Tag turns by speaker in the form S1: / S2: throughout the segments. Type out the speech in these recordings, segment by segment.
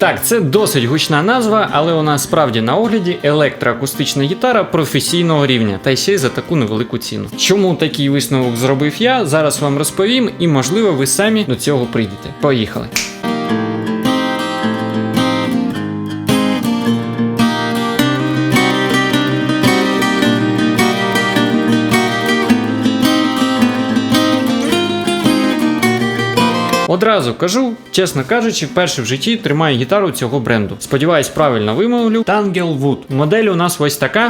S1: Так, це досить гучна назва, але вона справді на огляді електроакустична гітара професійного рівня, та ще й за таку невелику ціну. Чому такий висновок зробив я? Зараз вам розповім, і можливо ви самі до цього прийдете. Поїхали. Одразу кажу, чесно кажучи, вперше в житті тримаю гітару цього бренду. Сподіваюсь, правильно вимовлю. Tanglewood. Модель у нас ось така.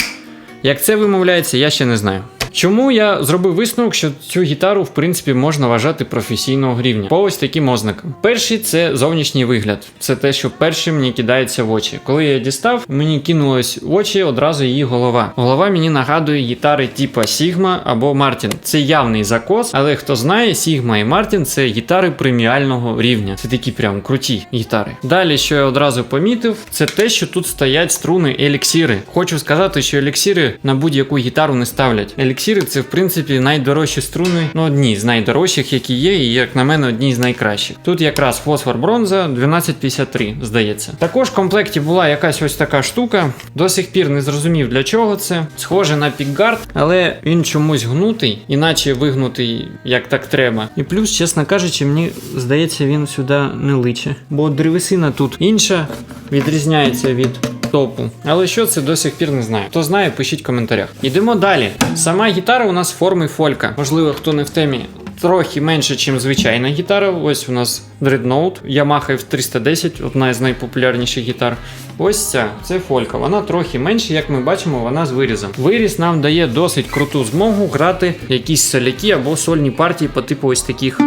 S1: Як це вимовляється, я ще не знаю. Чому я зробив висновок, що цю гітару в принципі можна вважати професійного рівня? По ось таким ознакам. Перший це зовнішній вигляд. Це те, що першим мені кидається в очі. Коли я дістав, мені кинулось в очі одразу її голова. Голова мені нагадує гітари типа Sigma або Martin. Це явний закос, але хто знає, Sigma і Martin це гітари преміального рівня. Це такі прям круті гітари. Далі, що я одразу помітив, це те, що тут стоять струни еліксіри. Хочу сказати, що еліксіри на будь-яку гітару не ставлять. Еліксіри це в принципі найдорожчі струни, ну одні з найдорожчих, які є, і як на мене, одні з найкращих. Тут якраз фосфор бронза 1253, здається. Також в комплекті була якась ось така штука. До сих пір не зрозумів для чого це. Схоже на пікгард, але він чомусь гнутий, іначе вигнутий як так треба. І плюс, чесно кажучи, мені здається, він сюди не личе. Бо древесина тут інша, відрізняється від топу. Але що це до сих пір не знаю. Хто знає, пишіть в коментарях. Йдемо далі. Сама гітара у нас форми фолька. Можливо, хто не в темі. Трохи менше, ніж звичайна гітара. Ось у нас Dreadnought, Yamaha F310, одна з найпопулярніших гітар. Ось ця, це фолька. Вона трохи менше, як ми бачимо, вона з вирізом. Виріз нам дає досить круту змогу грати якісь соляки або сольні партії по типу ось таких.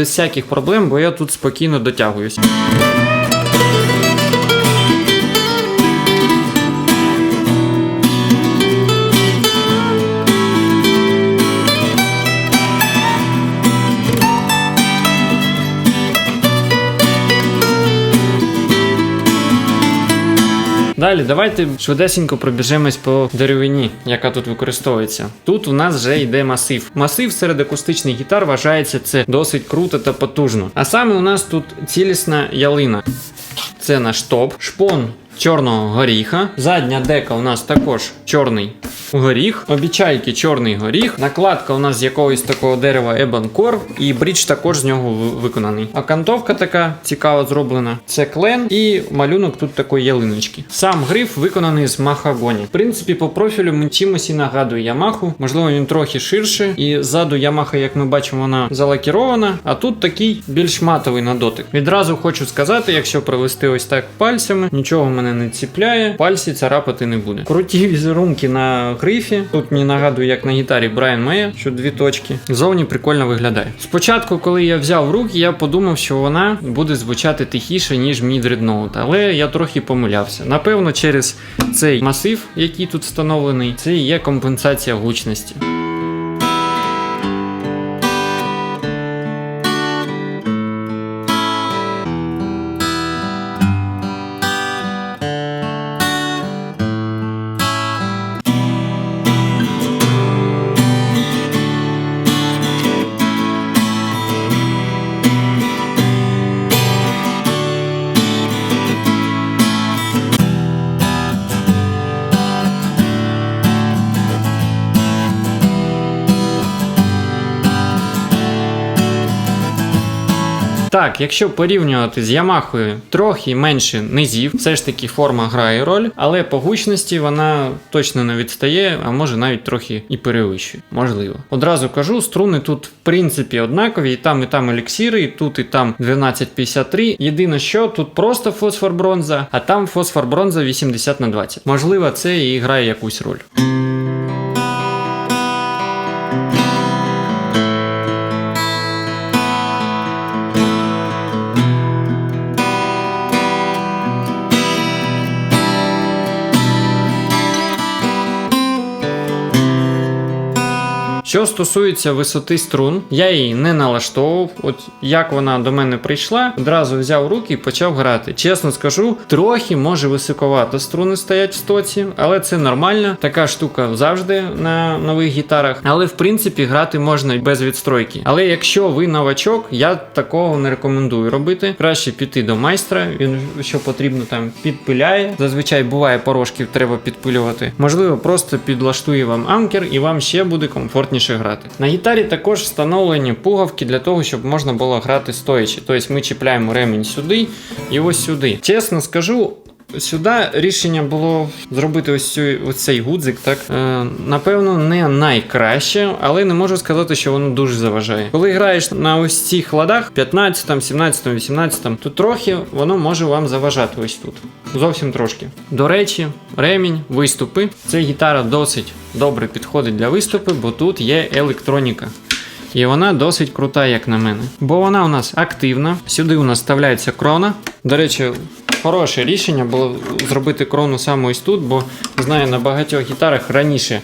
S1: Без всяких проблем, бо я тут спокійно дотягуюсь. Далі, давайте швидесенько пробіжемось по деревині, яка тут використовується. Тут у нас вже йде масив. Масив серед акустичних гітар вважається це досить круто та потужно. А саме у нас тут цілісна ялина. Це наш топ, шпон чорного горіха. Задня дека у нас також чорний горіх. Обічайки чорний горіх. Накладка у нас з якогось такого дерева Ebon І брідж також з нього виконаний. Окантовка така цікаво зроблена. Це клен і малюнок тут такої ялиночки. Сам гриф виконаний з махагоні. В принципі, по профілю він чимось і нагадує Ямаху. Можливо, він трохи ширше. І ззаду Ямаха, як ми бачимо, вона залакірована. А тут такий більш матовий на дотик. Відразу хочу сказати, якщо провести ось так пальцями, нічого мене не ціпляє, пальці царапати не буде. Круті візерунки на грифі. Тут мені нагадує, як на гітарі Брайан Мея, що дві точки. Зовні прикольно виглядає. Спочатку, коли я взяв руки, я подумав, що вона буде звучати тихіше, ніж мій Dreadnought, але я трохи помилявся. Напевно, через цей масив, який тут встановлений, це є компенсація гучності. Так, якщо порівнювати з Ямахою трохи менше низів, все ж таки форма грає роль, але по гучності вона точно не відстає, а може навіть трохи і перевищує. Можливо. Одразу кажу, струни тут в принципі однакові, і там, і там еліксіри, і тут, і там 1253. Єдине, що тут просто фосфор бронза, а там фосфор бронза 80 на 20. Можливо, це і грає якусь роль. Що стосується висоти струн, я її не налаштовував. От як вона до мене прийшла, одразу взяв руки і почав грати. Чесно скажу, трохи може високовато струни стоять в стоці, але це нормально. Така штука завжди на нових гітарах. Але в принципі грати можна без відстройки. Але якщо ви новачок, я такого не рекомендую робити. Краще піти до майстра. Він що потрібно там підпиляє. Зазвичай буває порошків, треба підпилювати. Можливо, просто підлаштує вам анкер і вам ще буде комфортніше грати. На гітарі також встановлені пуговки для того, щоб можна було грати стоячи. Тобто ми чіпляємо ремінь сюди і ось сюди. Чесно скажу. Сюди рішення було зробити ось, цю, ось цей гудзик, так е, напевно, не найкраще, але не можу сказати, що воно дуже заважає. Коли граєш на ось цих ладах, 15, 17, 18, то трохи воно може вам заважати ось тут. Зовсім трошки. До речі, ремінь, виступи. Ця гітара досить добре підходить для виступу, бо тут є електроніка. І вона досить крута, як на мене. Бо вона у нас активна. Сюди у нас вставляється крона. До речі, хороше рішення було зробити крону саме ось тут, бо знаю, на багатьох гітарах раніше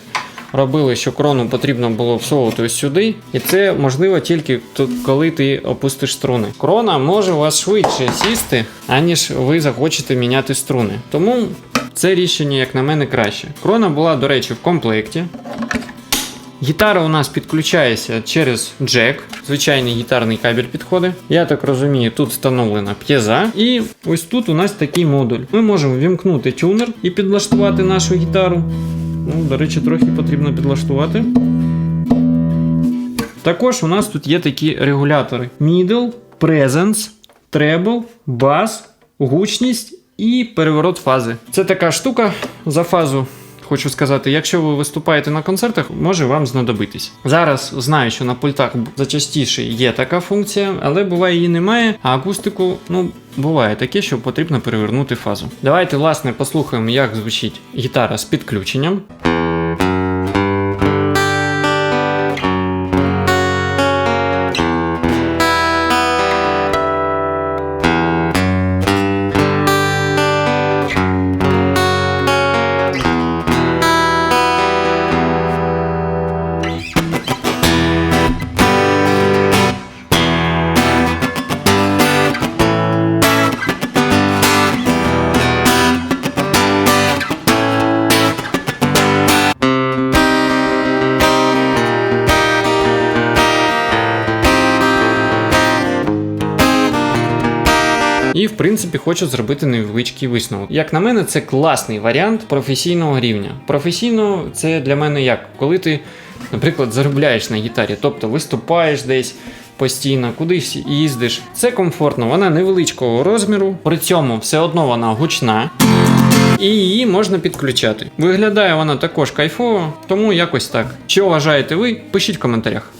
S1: робили, що крону потрібно було всовувати ось сюди. І це можливо тільки тут, коли ти опустиш струни. Крона може у вас швидше сісти, аніж ви захочете міняти струни. Тому це рішення, як на мене, краще. Крона була, до речі, в комплекті. Гітара у нас підключається через джек, звичайний гітарний кабель підходить. Я так розумію, тут встановлена п'єза. І ось тут у нас такий модуль. Ми можемо вімкнути тюнер і підлаштувати нашу гітару. Ну, до речі, трохи потрібно підлаштувати. Також у нас тут є такі регулятори: Middle, Presence, Treble, Bass, гучність і переворот фази. Це така штука за фазу. Хочу сказати, якщо ви виступаєте на концертах, може вам знадобитись. Зараз знаю, що на пультах зачастіше є така функція, але буває її немає. А акустику, ну, буває таке, що потрібно перевернути фазу. Давайте, власне, послухаємо, як звучить гітара з підключенням. І, в принципі, хочу зробити невеличкий висновок. Як на мене, це класний варіант професійного рівня. Професійно це для мене як? Коли ти, наприклад, заробляєш на гітарі, тобто виступаєш десь. Постійно кудись їздиш. Це комфортно, вона невеличкого розміру, при цьому все одно вона гучна і її можна підключати. Виглядає вона також кайфово, тому якось так. Що вважаєте ви? Пишіть в коментарях.